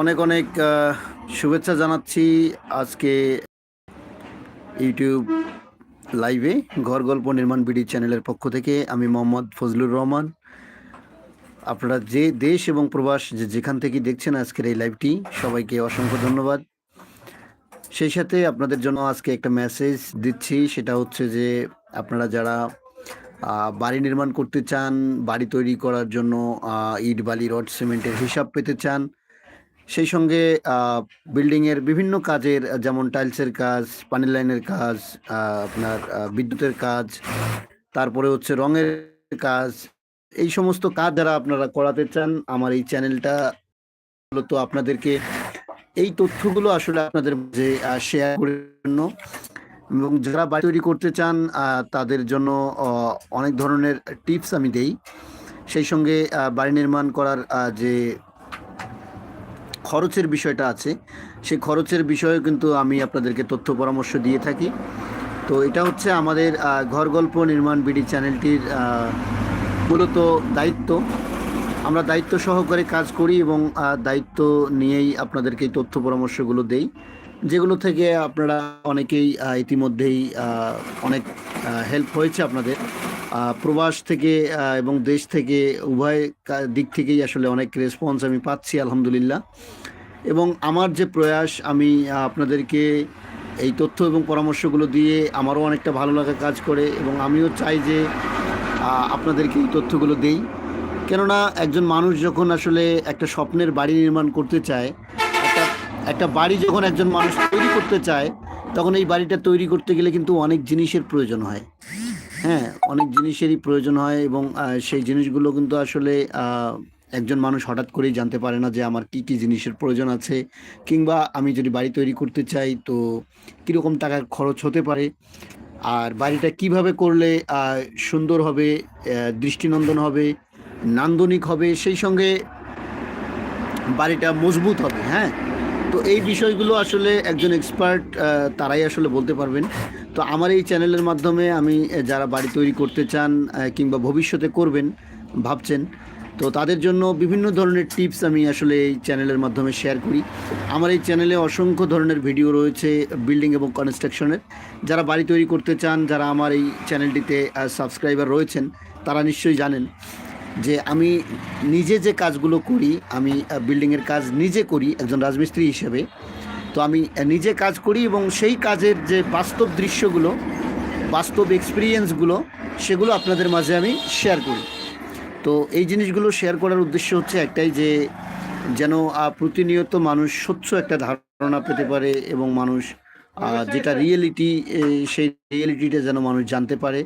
অনেক অনেক শুভেচ্ছা জানাচ্ছি আজকে ইউটিউব লাইভে ঘর গল্প নির্মাণ বিডি চ্যানেলের পক্ষ থেকে আমি মোহাম্মদ ফজলুর রহমান। আপনারা যে দেশ এবং প্রবাস যে যেখান থেকে দেখছেন আজকের এই লাইভটি, সবাইকে অসংখ্য ধন্যবাদ। সেই সাথে আপনাদের জন্য আজকে একটা মেসেজ দিচ্ছি, সেটা হচ্ছে যে আপনারা যারা বাড়ি নির্মাণ করতে চান, বাড়ি তৈরি করার জন্য ইট, বালি, রড, সিমেন্টের হিসাব পেতে চান সেই সঙ্গে বিল্ডিং এর বিভিন্ন কাজের, যেমন টাইলসের কাজ পানি লাইনের কাজ আপনার বিদ্যুতের কাজ, তারপরে হচ্ছে রঙের কাজ, এই সমস্ত কাজ যারা আপনারা করাতে চান, আমার এই চ্যানেলটা মূলত আপনাদেরকে এই তথ্যগুলো আসলে আপনাদের মাঝে শেয়ার করার জন্য এবং যারা বাড়ি তৈরি করতে চান তাদের জন্য অনেক ধরনের টিপস আমি দেই। সেই সঙ্গে বাড়ি নির্মাণ করার যে খরচের বিষয়টা আছে। সেই খরচের বিষয়ে কিন্তু আমি আপনাদেরকে তথ্য পরামর্শ দিয়ে থাকি। তো এটা হচ্ছে আমাদের ঘর গল্প নির্মাণ বিডি চ্যানেলটির মূলত দায়িত্ব। আমরা দায়িত্ব সহকারে কাজ করি এবং দায়িত্ব নিয়েই আপনাদেরকে তথ্য পরামর্শগুলো দেই। যেগুলো থেকে আপনারা অনেকেই ইতিমধ্যেই অনেক হেল্প হয়েছে আপনাদের। প্রবাস থেকে এবং দেশ থেকে উভয় দিক থেকেই আসলে অনেক রেসপন্স আমি পাচ্ছি, আলহামদুলিল্লাহ। এবং আমার যে প্রয়াস, আমি আপনাদেরকে এই তথ্য এবং পরামর্শগুলো দিয়ে আমারও অনেকটা ভালো লাগা কাজ করে এবং আমিও চাই যে আপনাদেরকে এই তথ্যগুলো দেই। কেননা একজন মানুষ যখন আসলে একটা স্বপ্নের বাড়ি নির্মাণ করতে চায়, একটা একটা বাড়ি যখন একজন মানুষ তৈরি করতে চায়, তখন এই বাড়িটা তৈরি করতে গেলে কিন্তু অনেক জিনিসের প্রয়োজন হয়। হ্যাঁ অনেক জিনিসেরই প্রয়োজন হয় এবং সেই জিনিসগুলো কিন্তু আসলে একজন মানুষ হঠাৎ করেই জানতে পারে না যে আমার কি কি জিনিসের প্রয়োজন আছে, কিংবা আমি যদি বাড়ি তৈরি করতে চাই তো কীরকম টাকা খরচ হতে পারে, আর বাড়িটা কীভাবে করলে সুন্দর হবে দৃষ্টিনন্দন হবে, নান্দনিক হবে, সেই সঙ্গে বাড়িটা মজবুত হবে হ্যাঁ? তো এই বিষয়গুলো আসলে একজন এক্সপার্ট তারাই আসলে বলতে পারবেন। তো আমার এই চ্যানেলের মাধ্যমে আমি যারা বাড়ি তৈরি করতে চান কিংবা ভবিষ্যতে করবেন, ভাবছেন তো তাদের জন্য বিভিন্ন ধরনের টিপস আমি আসলে এই চ্যানেলের মাধ্যমে শেয়ার করি। আমার এই চ্যানেলে অসংখ্য ধরনের ভিডিও রয়েছে বিল্ডিং এবং কনস্ট্রাকশনের যারা বাড়ি তৈরি করতে চান, যারা আমার এই চ্যানেলটিতে সাবস্ক্রাইবার রয়েছেন, তারা নিশ্চয়ই জানেন যে আমি নিজে যে কাজগুলো করি, আমি বিল্ডিংয়ের কাজ নিজে করি একজন রাজমিস্ত্রি হিসেবে। তো আমি নিজে কাজ করি এবং সেই কাজের যে বাস্তব দৃশ্যগুলো, বাস্তব এক্সপিরিয়েন্সগুলো সেগুলো আপনাদের মাঝে আমি শেয়ার করি। তো এই জিনিসগুলো শেয়ার করার উদ্দেশ্য হচ্ছে একটাই যে যেন প্রতিনিয়ত মানুষ স্বচ্ছ একটা ধারণা পেতে পারে এবং মানুষ যেটা রিয়েলিটি সেই রিয়েলিটিটা যেন মানুষ জানতে পারে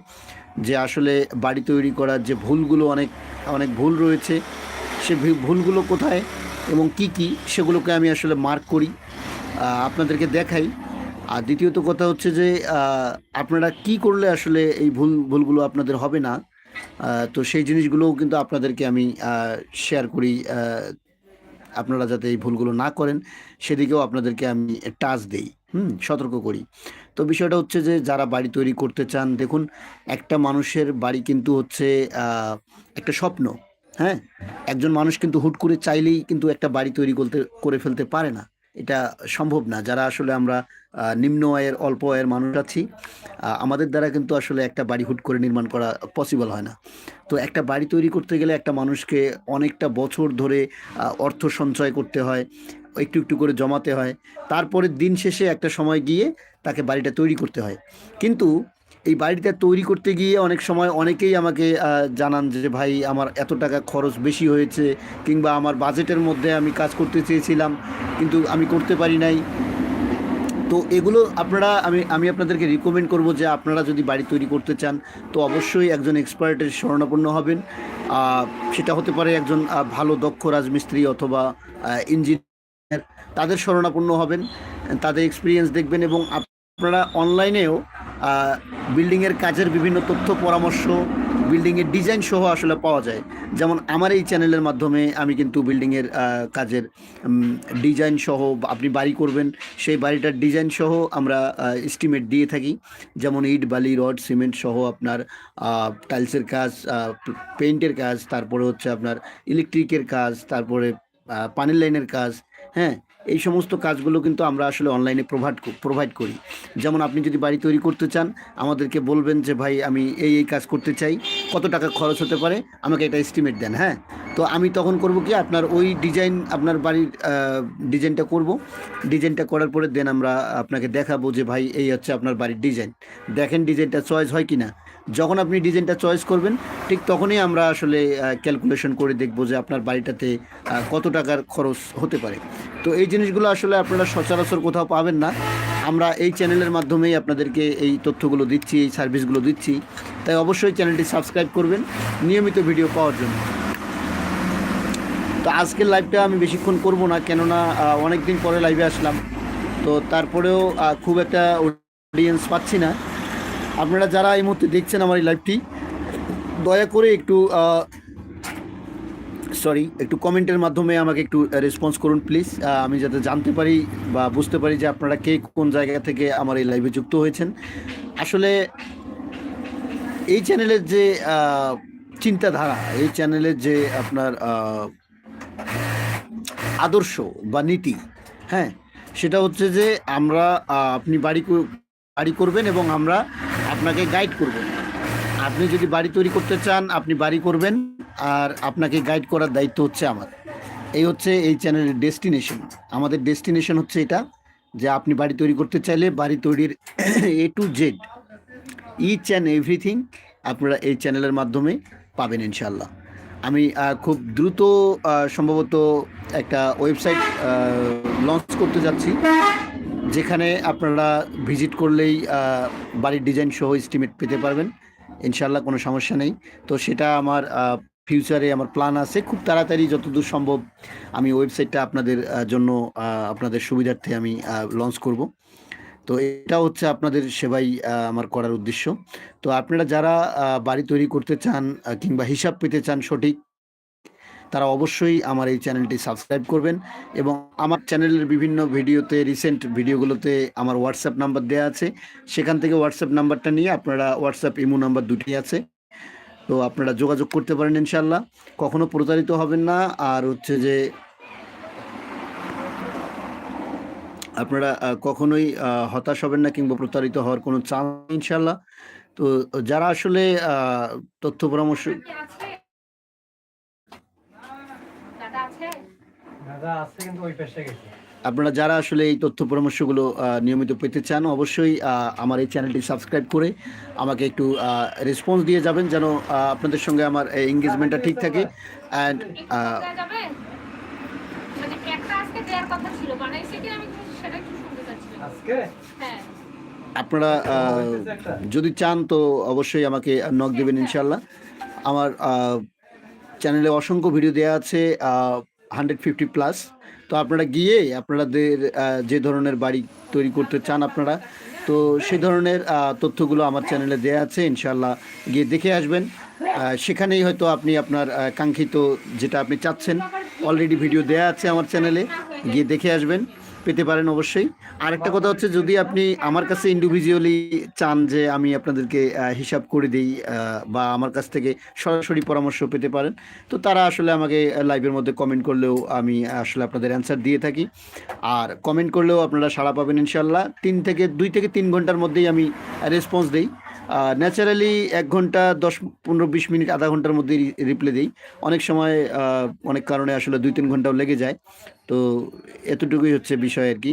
যে আসলে বাড়ি তৈরি করার যে ভুলগুলো অনেক অনেক ভুল রয়েছে সে ভুলগুলো কোথায় এবং কি কি সেগুলোকে আমি আসলে মার্ক করি আপনাদেরকে দেখাই। আর দ্বিতীয়ত কথা হচ্ছে যে আপনারা কি করলে আসলে এই ভুল ভুলগুলো আপনাদের হবে না তো সেই জিনিসগুলোও কিন্তু আপনাদেরকে আমি শেয়ার করি আপনারা যাতে এই ভুলগুলো না করেন, সেদিকেও আপনাদেরকে আমি টাচ দেই, হুম, সতর্ক করি। তো বিষয়টা হচ্ছে যে, যারা বাড়ি তৈরি করতে চান, দেখুন, একটা মানুষের বাড়ি কিন্তু হচ্ছে একটা স্বপ্ন হ্যাঁ? একজন মানুষ কিন্তু হুট করে চাইলেই কিন্তু একটা বাড়ি তৈরি করতে, করে ফেলতে পারে না। এটা সম্ভব না। যারা আসলে আমরা নিম্ন আয়ের, অল্প আয়ের মানুষ আছি আমাদের দ্বারা কিন্তু আসলে একটা বাড়ি হুট করে নির্মাণ করা পসিবল হয় না। তো একটা বাড়ি তৈরি করতে গেলে একটা মানুষকে অনেকটা বছর ধরে অর্থ সঞ্চয় করতে হয়, একটু একটু করে জমাতে হয়। তারপরে দিন শেষে একটা সময় গিয়ে তাকে বাড়িটা তৈরি করতে হয়। কিন্তু এই বাড়িটা তৈরি করতে গিয়ে অনেক সময় অনেকেই আমাকে জানান যে, ভাই, আমার এত টাকা খরচ বেশি হয়েছে কিংবা আমার বাজেটের মধ্যে আমি কাজ করতে চেয়েছিলাম, কিন্তু আমি করতে পারি নাই। তো এগুলো আপনারা, আমি আমি আপনাদেরকে রিকমেন্ড করব যে, আপনারা যদি বাড়ি তৈরি করতে চান, তো অবশ্যই একজন এক্সপার্টের শরণাপন্ন হবেন। সেটা হতে পারে একজন ভালো দক্ষ রাজমিস্ত্রি অথবা ইঞ্জিনিয়ার তাদের শরণাপন্ন হবেন, তাদের এক্সপিরিয়েন্স দেখবেন এবং আপনারা অনলাইনেও বিল্ডিংয়ের কাজের বিভিন্ন তথ্য, পরামর্শ বিল্ডিংয়ের ডিজাইন সহ আসলে পাওয়া যায়। যেমন আমার এই চ্যানেলের মাধ্যমে আমি কিন্তু বিল্ডিংয়ের কাজের ডিজাইন সহ আপনি বাড়ি করবেন, সেই বাড়িটার ডিজাইন সহ আমরা এস্টিমেট দিয়ে থাকি। যেমন ইট, বালি, রড, সিমেন্ট সহ আপনার টাইলসের কাজ পেইন্টের কাজ, তারপরে হচ্ছে আপনার ইলেকট্রিকের কাজ, তারপরে পানির লাইনের কাজ হ্যাঁ? এই সমস্ত কাজগুলো কিন্তু আমরা আসলে অনলাইনে প্রোভাইড প্রোভাইড করি। যেমন আপনি যদি বাড়ি তৈরি করতে চান, আমাদেরকে বলবেন যে, ভাই, আমি এই এই কাজ করতে চাই। কত টাকা খরচ হতে পারে? আমাকে একটা এস্টিমেট দেন। হ্যাঁ? তো আমি তখন করব কি, আপনার ওই ডিজাইন আপনার বাড়ির ডিজাইনটা করব। ডিজাইনটা করার পরে দেন আমরা আপনাকে দেখাবো যে, ভাই, এই হচ্ছে আপনার বাড়ির ডিজাইন দেখেন ডিজাইনটা চয়েস হয় কি না যখন আপনি ডিজাইনটা চয়েস করবেন, ঠিক তখনই আমরা আসলে ক্যালকুলেশন করে দেখব যে আপনার বাড়িটাতে কত টাকার খরচ হতে পারে। তো এই জিনিসগুলো আসলে আপনারা সচরাচর কোথাও পাবেন না। আমরা এই চ্যানেলের মাধ্যমেই আপনাদেরকে এই তথ্যগুলো দিচ্ছি, এই সার্ভিসগুলো দিচ্ছি। তাই অবশ্যই চ্যানেলটি সাবস্ক্রাইব করবেন, নিয়মিত ভিডিও পাওয়ার জন্য। তো আজকের লাইভটা আমি বেশিক্ষণ করব না, কেননা অনেক দিন পরে লাইভে আসলাম। তো তারপরেও খুব একটা অডিয়েন্স পাচ্ছি না। আপনারা যারা এই মুহূর্তে দেখছেন আমার এই লাইভটি দয়া করে একটু সরি একটু কমেন্টের মাধ্যমে আমাকে একটু রেসপন্স করুন প্লিজ আমি যাতে জানতে পারি বা বুঝতে পারি যে আপনারা কে কোন জায়গা থেকে আমার এই লাইভে যুক্ত হয়েছেন। আসলে, এই চ্যানেলের যে চিন্তাধারা, এই চ্যানেলের যে আপনার আদর্শ বা নীতি হ্যাঁ সেটা হচ্ছে যে আমরা আপনি বাড়ি বাড়ি করবেন এবং আমরা আপনাকে গাইড করব। আপনি যদি বাড়ি তৈরি করতে চান, আপনি বাড়ি করবেন, আর আপনাকে গাইড করার দায়িত্ব হচ্ছে আমার। এই হচ্ছে এই চ্যানেলের ডেস্টিনেশন আমাদের ডেস্টিনেশন হচ্ছে এটা, যে আপনি বাড়ি তৈরি করতে চাইলে বাড়ি তৈরির A to Z each and everything আপনারা এই চ্যানেলের মাধ্যমে পাবেন ইনশাল্লাহ আমি খুব দ্রুত সম্ভবত একটা ওয়েবসাইট লঞ্চ করতে যাচ্ছি। যেখানে আপনারা ভিজিট করলেই বাড়ির ডিজাইন সহ এস্টিমেট পেতে পারবেন। ইনশাল্লাহ কোনো সমস্যা নেই। তো সেটা আমার ফিউচারে আমার প্ল্যান আছে। খুব তাড়াতাড়ি যতদূর সম্ভব আমি ওয়েবসাইটটা আপনাদের জন্য আপনাদের সুবিধার্থে আমি লঞ্চ করব। তো এটা হচ্ছে আপনাদের সেবাই আমার করার উদ্দেশ্য। তো আপনারা যারা বাড়ি তৈরি করতে চান কিংবা হিসাব পেতে চান সঠিক তারা অবশ্যই আমার এই চ্যানেলটি সাবস্ক্রাইব করবেন এবং আমার চ্যানেলের বিভিন্ন ভিডিওতে রিসেন্ট ভিডিওগুলোতে আমার হোয়াটসঅ্যাপ নাম্বার দেওয়া আছে। সেখান থেকে হোয়াটসঅ্যাপ নাম্বারটা নিয়ে আপনারা হোয়াটসঅ্যাপ ইমো নাম্বার দুটি আছে। তো আপনারা যোগাযোগ করতে পারেন ইনশাল্লাহ কখনো প্রতারিত হবেন না। আর হচ্ছে যে, আপনারা কখনোই হতাশ হবেন না কিংবা প্রতারিত হওয়ার কোনো নেই ইনশাল্লাহ তো যারা আসলে তথ্য পরামর্শ দাদা আছে দাদা আছে কিন্তু ওই পেশে গেছে আপনারা যারা আসলে এই তথ্য পরামর্শগুলো নিয়মিত পেতে চান অবশ্যই আমার এই চ্যানেলটি সাবস্ক্রাইব করে আমাকে একটু রেসপন্স দিয়ে যাবেন যেন আপনাদের সঙ্গে আমার এঙ্গেজমেন্টটা ঠিক থাকে অ্যান্ড মানে কেকটা আজকে দেওয়ার কথা ছিল বানাইছে কি আমি সেটা একটু শুনতে চাচ্ছিলাম। আজকে? হ্যাঁ। আপনারা যদি চান তো অবশ্যই আমাকে নক দেবেন ইনশাল্লাহ আমার চ্যানেলে অসংখ্য ভিডিও দেওয়া আছে হান্ড্রেড ফিফটি প্লাস তো আপনারা গিয়ে আপনাদের যে ধরনের বাড়ি তৈরি করতে চান আপনারা, তো সে ধরনের তথ্যগুলো আমার চ্যানেলে দেওয়া আছে ইনশাল্লাহ গিয়ে দেখে আসবেন। সেখানেই হয়তো আপনি আপনার কাঙ্ক্ষিত যেটা আপনি চাচ্ছেন অলরেডি ভিডিও দেওয়া আছে আমার চ্যানেলে গিয়ে দেখে আসবেন। পেতে পারেন অবশ্যই। আরেকটা কথা হচ্ছে, যদি আপনি আমার কাছে ইন্ডিভিজুয়ালি চান যে আমি আপনাদেরকে হিসাব করে দিই বা আমার কাছ থেকে সরাসরি পরামর্শ পেতে পারেন, তো তারা আসলে আমাকে লাইভের মধ্যে কমেন্ট করলেও আমি আসলে আপনাদের অ্যান্সার দিয়ে থাকি। আর কমেন্ট করলেও আপনারা সাড়া পাবেন ইনশাল্লাহ তিন থেকে, দুই থেকে তিন ঘণ্টার মধ্যেই আমি রেসপন্স দিই। ন্যাচারালি এক ঘণ্টা দশ, পনেরো, বিশ মিনিট, আধা ঘণ্টার মধ্যে রিপ্লাই দিই। অনেক সময় অনেক কারণে আসলে দুই তিন ঘন্টাও লেগে যায়। তো এতটুকুই হচ্ছে বিষয় আর কি।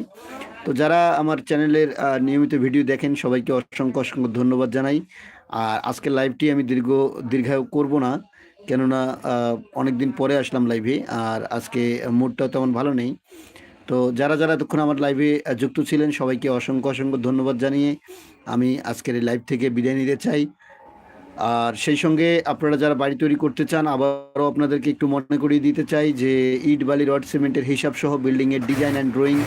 তো যারা আমার চ্যানেলের নিয়মিত ভিডিও দেখেন, সবাইকে অসংখ্য অসংখ্য ধন্যবাদ জানাই। আর আজকের লাইভটি আমি দীর্ঘ, দীর্ঘায়ু করব না। কেননা অনেক দিন পরে আসলাম লাইভে আর আজকে মুডটাও তেমন ভালো নেই। তো যারা যারা এতক্ষণ আমার লাইভে যুক্ত ছিলেন, সবাইকে অসংখ্য অসংখ্য ধন্যবাদ জানিয়ে আমি আজকের এই লাইভ থেকে বিদায় নিতে চাই। আর সেই সঙ্গে আপনারা যারা বাড়ি তৈরি করতে চান, আবারও আপনাদেরকে একটু মনে করিয়ে দিতে চাই যে ইট, বালি, রড, সিমেন্টের হিসাব সহ বিল্ডিংয়ের design and drawing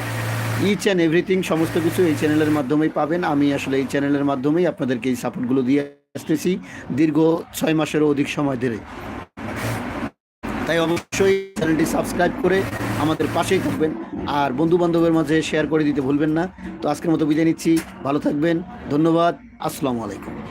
each and everything সমস্ত কিছু এই চ্যানেলের মাধ্যমেই পাবেন। আমি আসলে এই চ্যানেলের মাধ্যমেই আপনাদেরকে এই সাপোর্টগুলো দিয়ে আসতেছি দীর্ঘ ছয় মাসেরও অধিক সময় ধরে। তাই অবশ্যই চ্যানেলটি সাবস্ক্রাইব করে আমাদের পাশেই থাকবেন। আর বন্ধু বান্ধবের মাঝে শেয়ার করে দিতে ভুলবেন না। তো আজকের মতো বিদায় নিচ্ছি। ভালো থাকবেন। ধন্যবাদ। আসসালামু আলাইকুম।